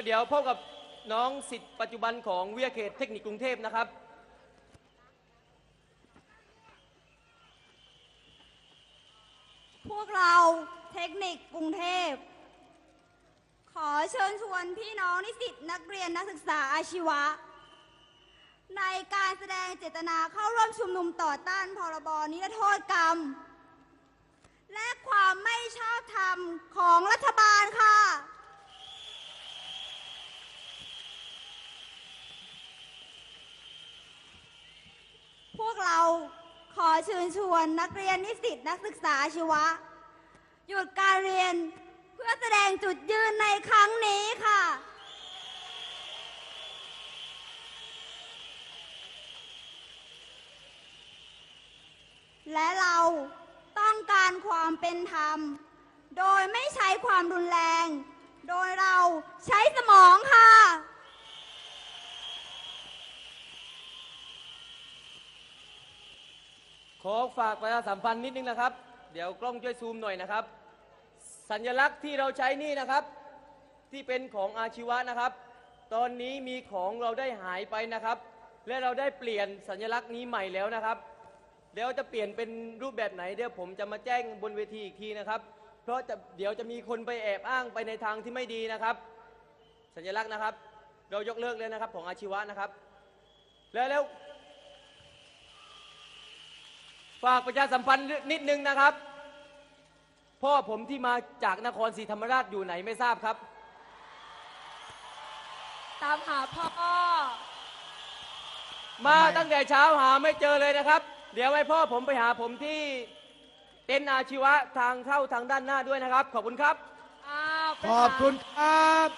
ก็เดี๋ยวพบกับน้องสิทธิ์ปัจจุบันของวิทยาเขตเทคนิคกรุงเทพนะครับพวกเราเทคนิคกรุงเทพ ขอเชิญชวนพี่น้องนิสิตนักเรียนนักศึกษาอาชีวะ ในการแสดงเจตนาเข้าร่วมชุมนุมต่อต้านพรบนิรโทษกรรม และความไม่ชอบธรรมของรัฐบาลค่ะ พวกเราขอเชิญชวนนักเรียนนิสิตนักศึกษาอาชีวะ หยุดการเรียนเพื่อแสดงจุดยืนในครั้งนี้ค่ะ และเราต้องการความเป็นธรรม โดยไม่ใช้ความรุนแรง โดยเราใช้สมองค่ะ ขอฝากประชาสัมพันธ์นิดนึงนะครับ เดี๋ยวกล้องช่วยซูมหน่อยนะครับ สัญลักษณ์ที่เราใช้นี่นะครับ ที่เป็นของอาชีวะนะครับ ตอนนี้มีของเราได้หายไปนะครับ และเราได้เปลี่ยนสัญลักษณ์นี้ใหม่แล้วนะครับเดี๋ยวจะเปลี่ยนเป็นรูปแบบไหนเดี๋ยวผมจะมาแจ้งบนเวทีอีกทีนะครับ เพราะจะเดี๋ยวจะมีคนไปแอบอ้างไปในทางที่ไม่ดีนะครับ สัญลักษณ์นะครับ เรายกเลิกแล้วนะครับของอาชีวะนะครับ แล้วแล้ว ฝากประชาสัมพันธ์นิดนึงนะครับ พ่อผมที่มาจากนครศรีธรรมราชอยู่ไหนไม่ทราบครับ ตามหาพ่อ มาทำไมตั้งแต่เช้าหาไม่เจอเลยนะครับ เดี๋ยวให้พ่อผมไปหาผมที่เต็นท์อาชีวะทางเข้าทางด้านหน้าด้วยนะครับ ขอบคุณครับ อ้าวไปขอบคุณครับ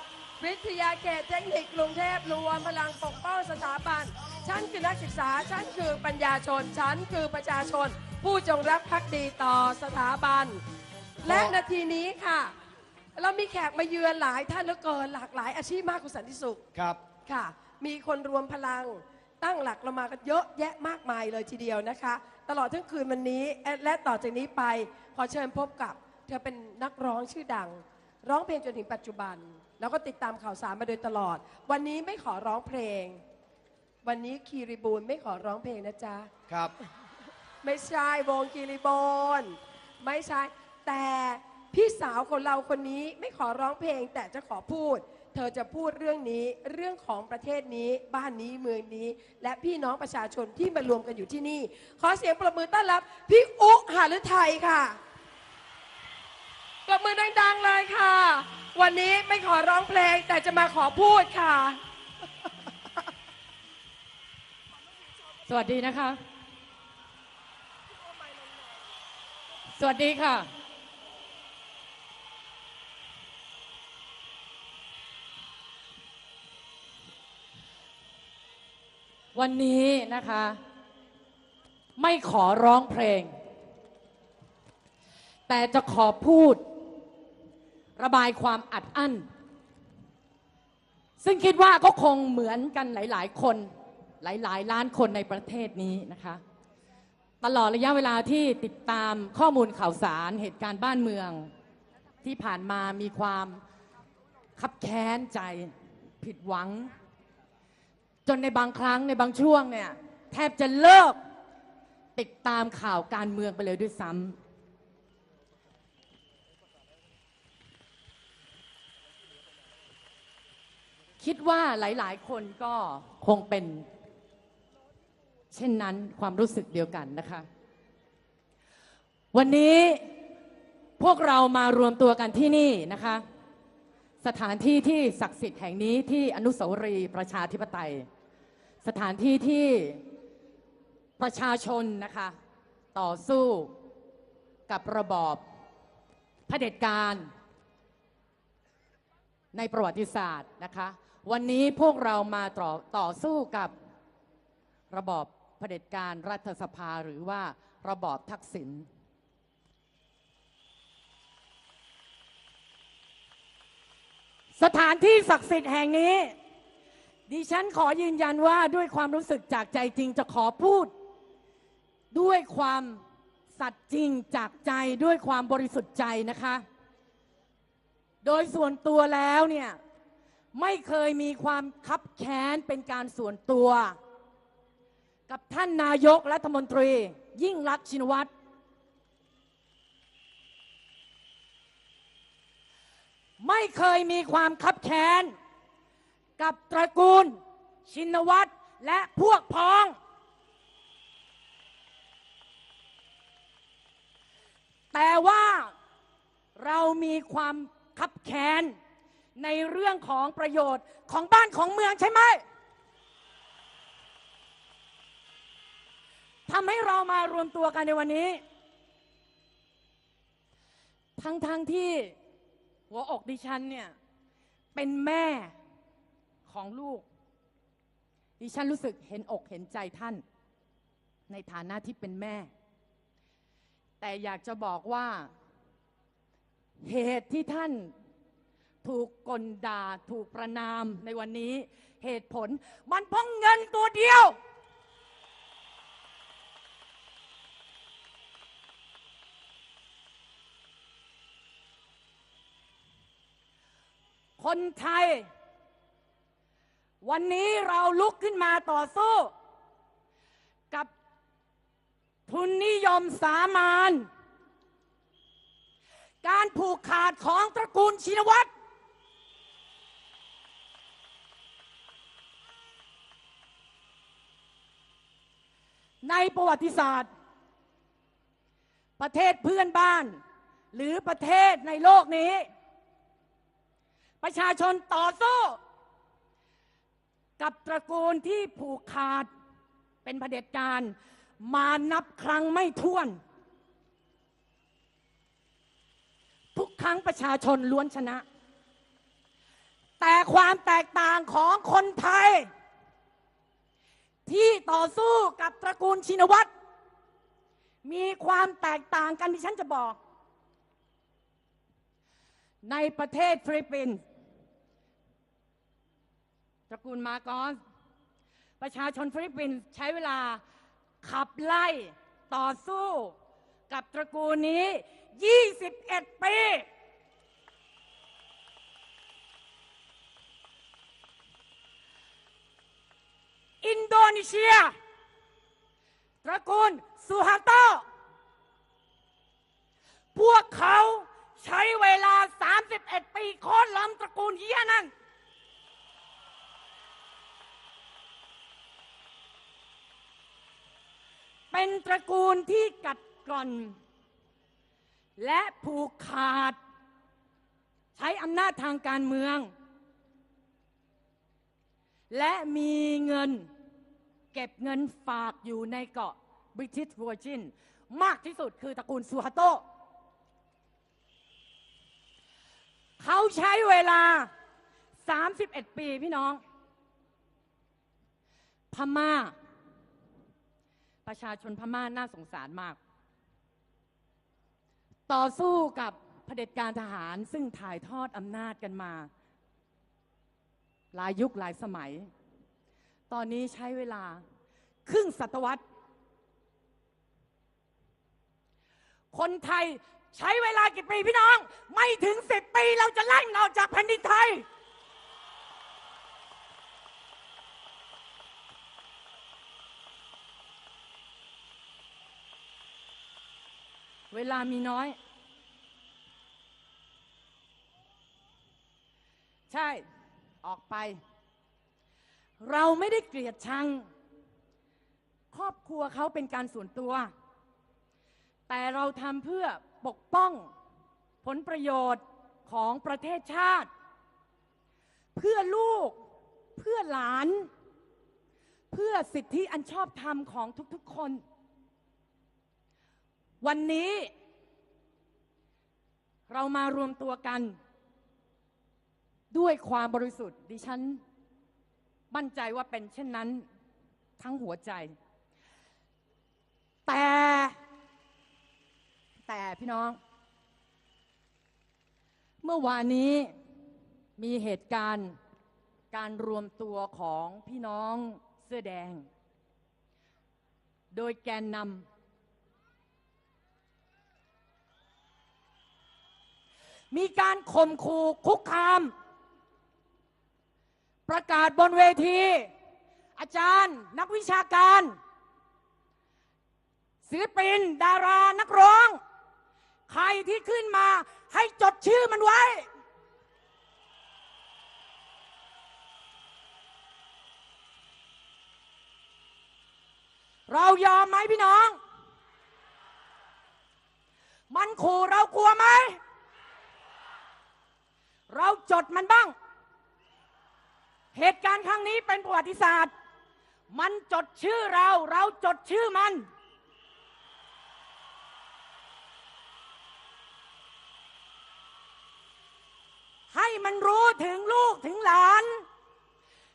วิทยาเขตเทคนิคกรุงเทพรวมพลังปกป้องสถาบัน ฉันคือนักศึกษา ฉันคือปัญญาชน ฉันคือประชาชน ผู้จงรักภักดีต่อสถาบัน และนาทีนี้ค่ะ เรามีแขกมาเยือนหลายท่านเหลือเกินหลากหลายอาชีพมากคุณสันติสุขครับค่ะ มีคนรวมพลังตั้งหลักเรามากันเยอะแยะมากมายเลยทีเดียวนะคะ ตลอดทั้งคืนวันนี้ และและต่อจากนี้ไปขอเชิญพบกับ เธอเป็นนักร้องชื่อดัง ร้องเพลงจนถึงปัจจุบัน แล้วก็ติดตามข่าวสารมาโดยตลอด วันนี้ไม่ขอร้องเพลง วันนี้คีรีบูลไม่ขอร้องเพลงนะจ๊ะ ครับ ไม่ใช่วงกีรีโบนไม่ใช่ แต่พี่สาวของเราคนนี้ไม่ขอร้องเพลงแต่จะขอพูด เธอจะพูดเรื่องนี้เรื่องของประเทศนี้บ้านนี้เมืองนี้ และพี่น้องประชาชนที่มารวมกันอยู่ที่นี่ ขอเสียงประมือต้อนรับ พี่อุหาฤทัยค่ะประมือดังๆเลยค่ะ วันนี้ไม่ขอร้องเพลงแต่จะมาขอพูดค่ะ สวัสดีนะคะ สวัสดีค่ะ วันนี้นะคะ ไม่ขอร้องเพลง แต่จะขอพูด ระบายความอัดอั้น ซึ่งคิดว่าก็คงเหมือนกันหลาย ๆ คน หลายๆ ล้านคนในประเทศนี้นะคะ ตลอดระยะเวลาที่ติดตามข้อมูลข่าวสารเหตุการณ์บ้านเมือง ที่ผ่านมามีความคับแค้นใจผิดหวัง จนในบางครั้งในบางช่วงเนี่ยแทบจะเลิกติดตามข่าวการเมืองไปเลยด้วยซ้ำคิดว่าหลาย ๆ คนก็คงเป็น เช่นนั้นความรู้สึกเดียวกันนะคะ วันนี้พวกเรามารวมตัวกันที่นี่นะคะ สถานที่ที่ศักดิ์สิทธิ์แห่งนี้ที่อนุสาวรีย์ประชาธิปไตย สถานที่ที่ประชาชนนะคะ ต่อสู้กับระบอบเผด็จการ ในประวัติศาสตร์นะคะ วันนี้พวกเรามาต่อต่อสู้กับระบอบ เผด็จการรัฐสภาหรือว่าระบอบทักษิณสถานที่ศักดิ์สิทธิ์แห่งนี้ ดิฉันขอยืนยันว่าด้วยความรู้สึกจากใจจริงจะขอพูด ด้วยความสัตย์จริงจากใจด้วยความบริสุทธิ์ใจนะคะ โดยส่วนตัวแล้วเนี่ย ไม่เคยมีความคับแค้นเป็นการส่วนตัว กับท่านนายกรัฐมนตรี ยิ่งรักชินวัตรไม่เคยมีความคับแค้น กับตระกูล ชินวัตรและพวกพ้อง แต่ว่าเรามีความคับแค้น ในเรื่องของประโยชน์ของบ้านของเมืองใช่ไหม ทำให้เรามารวมตัวกันในวันนี้ ทั้งๆทที่หัวอกดิฉันเนี่ย เป็นแม่ของลูก ดิฉันรู้สึกเห็นอกเห็นใจท่าน ในฐานะที่เป็นแม่ แต่อยากจะบอกว่า เหตุที่ท่านถูกกลด่าถูกประนามในวันนี้ เหตุผลมันเพราะเงินตัวเดียว คนไทย วันนี้เราลุกขึ้นมาต่อสู้ กับทุนนิยมสามาน การผูกขาดของตระกูลชินวัตรในประวัติศาสตร์ ประเทศเพื่อนบ้าน หรือประเทศในโลกนี้ ประชาชนต่อสู้ กับตระกูลที่ผูกขาดเป็นเผด็จการมานับครั้งไม่ถ้วน ทุกครั้งประชาชนล้วนชนะ แต่ความแตกต่างของคนไทย ที่ต่อสู้กับตระกูลชินวัตรมีความแตกต่างกันที่ฉันจะบอก ในประเทศฟิลิปปินส์ ตระกูลมาโกอสประชาชนฟิลิปปินส์ใช้เวลาขับไล่ต่อสู้กับตระกูลนี้ 21 ปี อินโดนีเซีย ตระกูลซูฮาโต พวกเขาใช้เวลา 31 ปี โค่นล้ำตระกูลเฮียนั่น เป็นตระกูลที่กัดกร่อน และผูกขาด ใช้อำนาจทางการเมือง และมีเงินเก็บเงินฝากอยู่ในเกาะบริทิชวอร์จินมากที่สุดคือตระกูลซูฮาโต เขาใช้เวลา 31 ปีพี่น้อง พม่า ประชาชนพม่าน่าสงสารมาก ต่อสู้กับเผด็จการทหารซึ่งถ่ายทอดอำนาจกันมา หลายยุคหลายสมัย ตอนนี้ใช้เวลาครึ่งศตวรรษ คนไทยใช้เวลากี่ปีพี่น้อง ไม่ถึงสิบปีเราจะไล่มันออกจากแผ่นดินไทย เวลามีน้อย ใช่ ออกไป เราไม่ได้เกลียดชัง ครอบครัวเขาเป็นการส่วนตัว แต่เราทำเพื่อปกป้อง ผลประโยชน์ของประเทศชาติ เพื่อลูก เพื่อหลาน เพื่อสิทธิอันชอบธรรมของทุกๆคน วันนี้ เรามารวมตัวกัน ด้วยความบริสุทธิ์ ดิฉันมั่นใจว่าเป็นเช่นนั้นทั้งหัวใจ แต่แต่พี่น้อง เมื่อวานนี้มีเหตุการณ์การรวมตัวของพี่น้องเสื้อแดง โดยแกนนำ มีการข่มขู่คุกคาม ประกาศบนเวที อาจารย์นักวิชาการศิลปิน ดารานักร้อง ใครที่ขึ้นมาให้จดชื่อมันไว้ เรายอมไหมพี่น้อง มันขู่เรากลัวไหม เราจดมันบ้าง เหตุการณ์ครั้งนี้เป็นประวัติศาสตร์ มันจดชื่อเรา เราจดชื่อมัน ให้มันรู้ถึงลูกถึงหลาน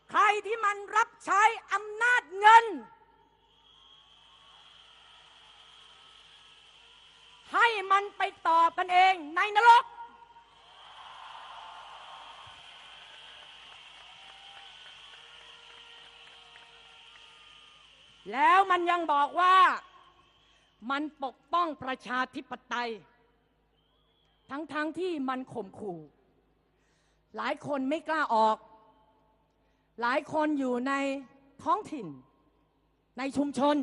ใครที่มันรับใช้อำนาจเงิน ให้มันไปตอบกันเองในนรก แล้วมันยังบอกว่ามันปกป้องประชาธิปไตย ทั้งๆทที่มันข่มขู่ หลายคนไม่กล้าออก หลายคนอยู่ในท้องถิ่น ในชุมชน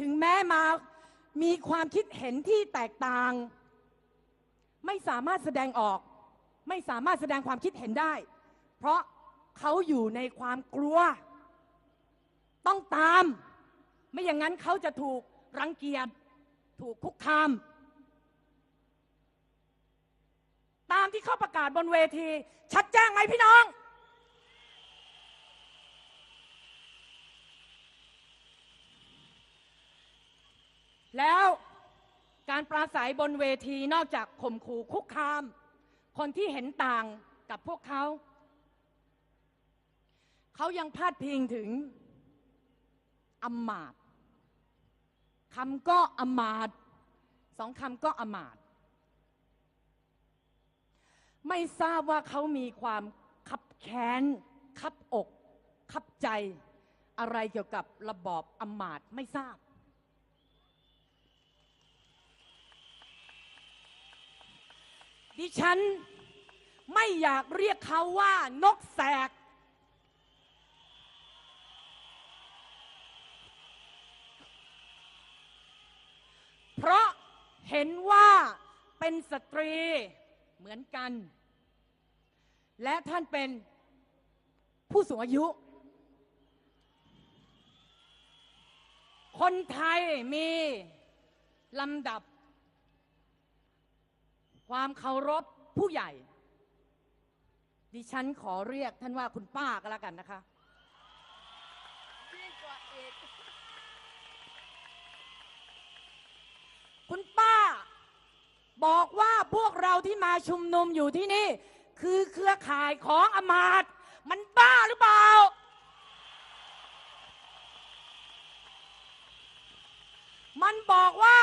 ถึงแม้มามีความคิดเห็นที่แตกต่าง ไม่สามารถแสดงออก ไม่สามารถแสดงความคิดเห็นได้ เพราะเขาอยู่ในความกลัว ต้องตาม ไม่อย่างนั้นเขาจะถูกรังเกียจถูกคุกคาม ตามที่เขาประกาศบนเวที ชัดแจ้งไหมพี่น้อง แล้วการปราศัยบนเวทีนอกจากข่มขู่คุกคาม คนที่เห็นต่างกับพวกเขา เขายังพาดพิงถึง อำมาตคำก็อำมาตสองคำก็อำมาตไม่ทราบว่าเขามีความขับแค้นขับอกขับใจอะไรเกี่ยวกับระบอบอำมาตไม่ทราบ ดิฉันไม่อยากเรียกเขาว่านกแสก เพราะเห็นว่าเป็นสตรีเหมือนกัน และท่านเป็นผู้สูงอายุ คนไทยมีลำดับ ความเคารพผู้ใหญ่ ดิฉันขอเรียกท่านว่าคุณป้าก็แล้วกันนะคะ คุณป้า บอกว่าพวกเราที่มาชุมนุมอยู่ที่นี่ คือเครือข่ายของอมาตมันบ้าหรือเปล่า มันบอกว่า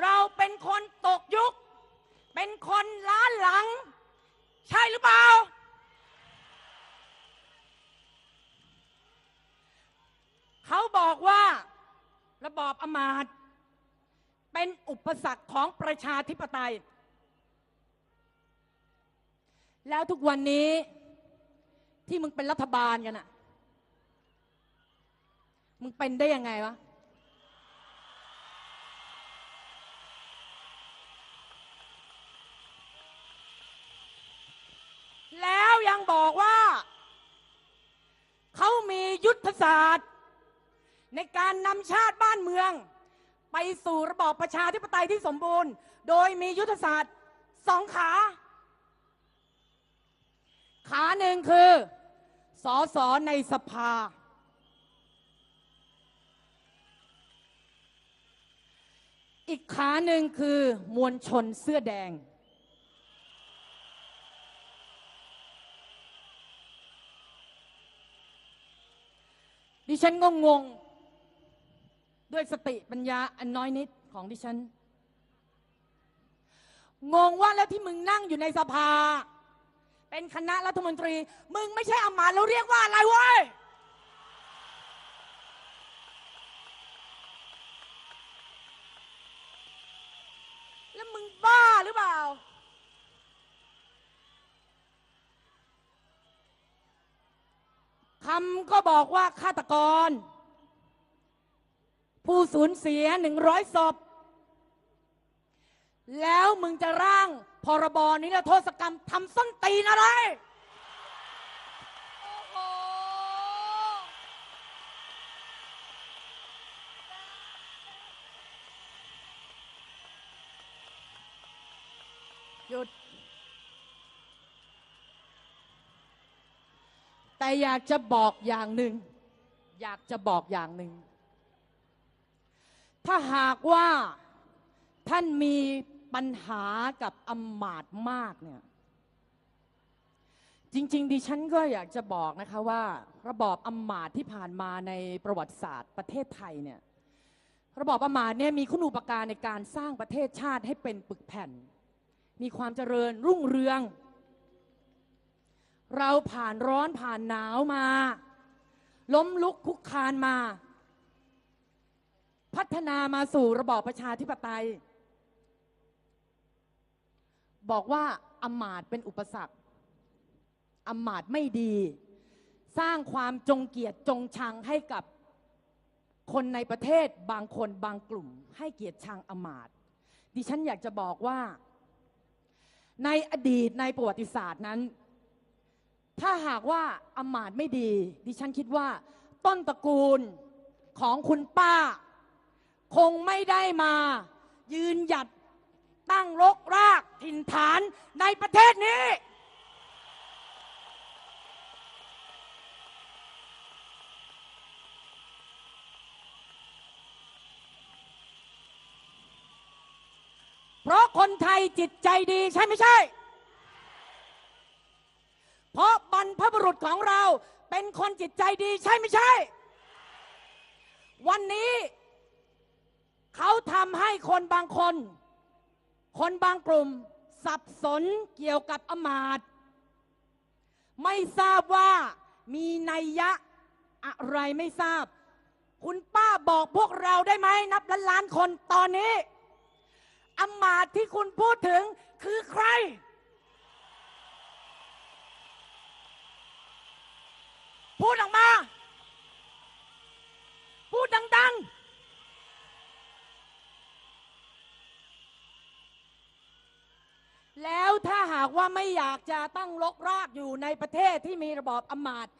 เราเป็นคนตกยุค เป็นคนล้าหลัง ใช่หรือเปล่า เขาบอกว่าระบอบอมาตย์ เป็นอุปสรรคของประชาธิปไตย แล้วทุกวันนี้ที่มึงเป็นรัฐบาลกันอะมึงเป็นได้ยังไงวะ แล้วยังบอกว่า เขามียุทธศาสตร์ ในการนำชาติบ้านเมือง ไปสู่ระบอบประชาธิปไตยที่สมบูรณ์ โดยมียุทธศาสตร์สองขา ขาหนึ่งคือสอสอในสภา อีกขาหนึ่งคือมวลชนเสื้อแดง ดิฉันก็งง ด้วยสติปัญญาอันน้อยนิดของดิฉัน งงว่าแล้วที่มึงนั่งอยู่ในสภา เป็นคณะรัฐมนตรี มึงไม่ใช่อำมาตย์แล้วเรียกว่าอะไรเว้ยแล้วมึงบ้าหรือเปล่า คำก็บอกว่าฆาตกร ผู้สูญเสียหนึ่งร้อยศพ แล้วมึงจะร่างพรบนิรโทษกรรมทำส้นตีนอะไรหยุด แต่อยากจะบอกอย่างหนึ่ง อยากจะบอกอย่างหนึ่ง ถ้าหากว่าท่านมีปัญหากับอำมาตย์มากเนี่ย จริง ๆ ดิฉันก็อยากจะบอกนะคะว่า ระบอบอำมาตย์ที่ผ่านมาในประวัติศาสตร์ประเทศไทยเนี่ย ระบอบอำมาตย์เนี่ยมีคุณูปการในการสร้างประเทศชาติให้เป็นปึกแผ่น มีความเจริญรุ่งเรือง เราผ่านร้อนผ่านหนาวมา ล้มลุกคุกคานมา พัฒนามาสู่ระบอบประชาธิปไตย บอกว่าอำมาตย์เป็นอุปสรรคอำมาตย์ไม่ดี สร้างความจงเกียรติจงชังให้กับคนในประเทศบางคนบางกลุ่ม ให้เกียรติชังอำมาตย์ดิฉันอยากจะบอกว่า ในอดีตในประวัติศาสตร์นั้น ถ้าหากว่าอำมาตย์ไม่ดี ดิฉันคิดว่า ต้นตระกูลของคุณป้า คงไม่ได้มา ยืนหยัดตั้งรกรากถิ่นฐานในประเทศนี้ เพราะคนไทยจิตใจดีใช่ไม่ใช่ เพราะบรรพบุรุษของเราเป็นคนจิตใจดีใช่ไม่ใช่ วันนี้ คนบางคน คนบางกลุ่ม สับสนเกี่ยวกับอมาตย์ไม่ทราบว่ามีนัยยะอะไรไม่ทราบ คุณป้าบอกพวกเราได้ไหมนับล้านล้านคนตอนนี้อมาตย์ที่คุณพูดถึงคือใคร พูดออกมา พูดดัง ๆ แล้วถ้าหากว่าไม่อยากจะตั้งลกรากอยู่ในประเทศที่มีระบอบอำมาตย์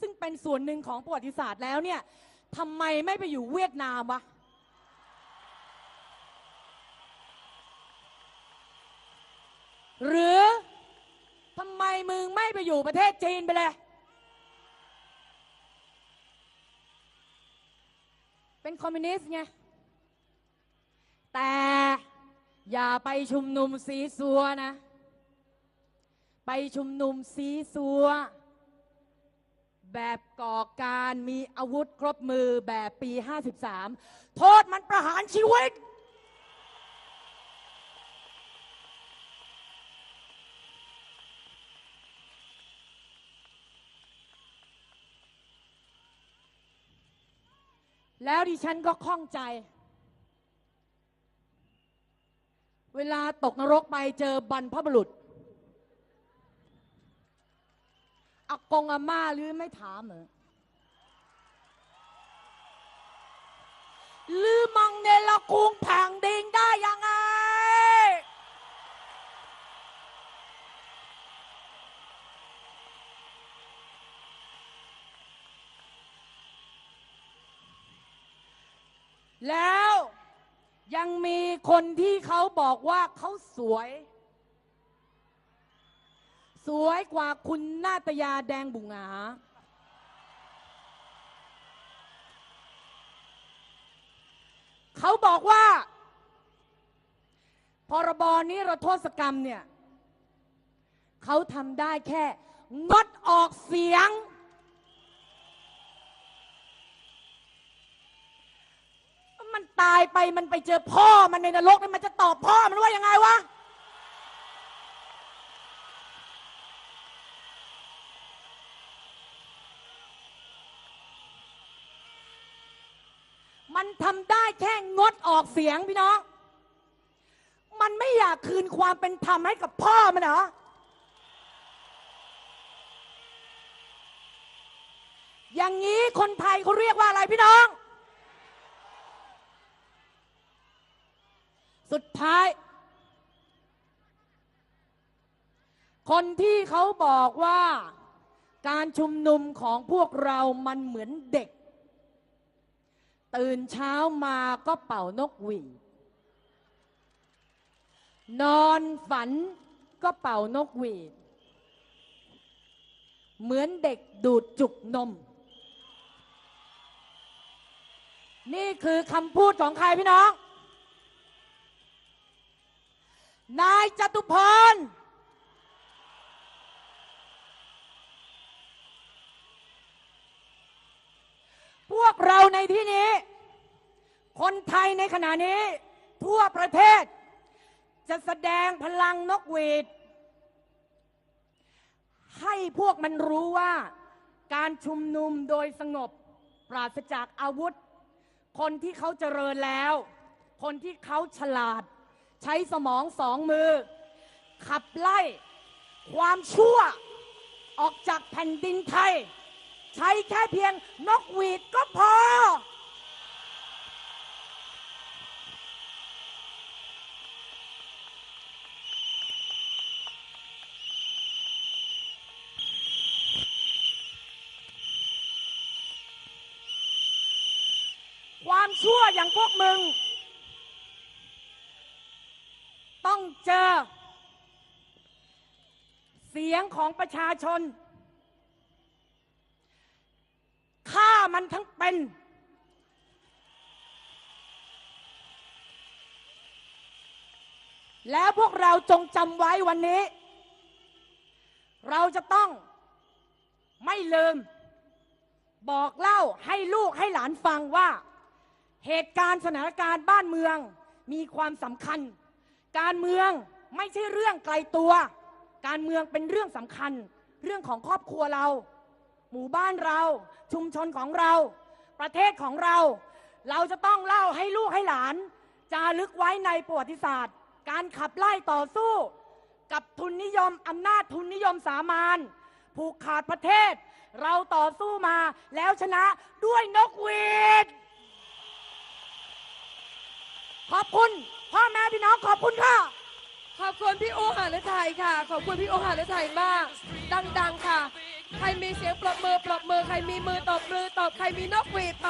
ซึ่งเป็นส่วนหนึ่งของประวัติศาสตร์แล้วเนี่ยทำไมไม่ไปอยู่เวียดนามวะหรือทำไมมึงไม่ไปอยู่ประเทศจีนไปเลย เป็นคอมมิวนิสต์ไงแต่ อย่าไปชุมนุมสีสัวนะ ไปชุมนุมสีสัว แบบก่อการมีอาวุธครบมือแบบปี 53 โทษมันประหารชีวิต แล้วดิฉันก็ข้องใจ เวลาตกนรกไปเจอบรรพบุรุษอากงอาม่าหรือไม่ถามเหรอลือมังเนลกุงแผงดิงได้ยังไง แล้ว ยังมีคนที่เขาบอกว่าเขาสวย สวยกว่าคุณนาตยาแดงบุงหา เขาบอกว่า พรบนี้เราโทษกรรมเนี่ย เขาทำได้แค่ งดออกเสียง มันตายไปมันไปเจอพ่อมันในนรกเนี่ยมันจะตอบพ่อมันว่ายังไงวะมันทำได้แค่งดออกเสียงพี่น้อง มันไม่อยากคืนความเป็นธรรมให้กับพ่อมันเหรอ อย่างนี้คนไทยเขาเรียกว่าอะไรพี่น้อง สุดท้าย คนที่เขาบอกว่าการชุมนุมของพวกเรามันเหมือนเด็ก ตื่นเช้ามาก็เป่านกหวีดนอนฝันก็เป่านกหวีด เหมือนเด็กดูดจุกนม นี่คือคำพูดของใครพี่น้อง นายจตุพร พวกเราในที่นี้ คนไทยในขณะนี้ ทั่วประเทศ จะแสดงพลังนกหวีด ให้พวกมันรู้ว่าการชุมนุมโดยสงบ ปราศจากอาวุธ คนที่เขาเจริญแล้ว คนที่เขาฉลาด ใช้สมองสองมือ ขับไล่ ความชั่ว ออกจากแผ่นดินไทย ใช้แค่เพียงนกหวีดก็พอ ความชั่วอย่างพวกมึง ต้อง เจอ เสียงของประชาชนฆ่ามันทั้งเป็น แล้วพวกเราจงจำไว้วันนี้ เราจะต้องไม่ลืม บอกเล่าให้ลูกให้หลานฟังว่า เหตุการณ์สถานการณ์บ้านเมืองมีความสำคัญ การเมืองไม่ใช่เรื่องไกลตัว การเมืองเป็นเรื่องสำคัญ เรื่องของครอบครัวเรา หมู่บ้านเรา ชุมชนของเรา ประเทศของเรา เราจะต้องเล่าให้ลูกให้หลาน จารึกไว้ในประวัติศาสตร์ การขับไล่ต่อสู้ กับทุนนิยมอำนาจทุนนิยมสามานผูกขาดประเทศ เราต่อสู้มาแล้วชนะด้วยนกหวีด ขอบคุณ พ่อแม่พี่น้องขอบคุณค่ะ ขอบคุณพี่โอหาฤทัยค่ะ ขอบคุณพี่โอหาฤทัยมาก ดัง ๆ ค่ะ ใครมีเสียงปรบมือปรบมือ ใครมีมือตบมือตบ ใครมีนกหวีดตบ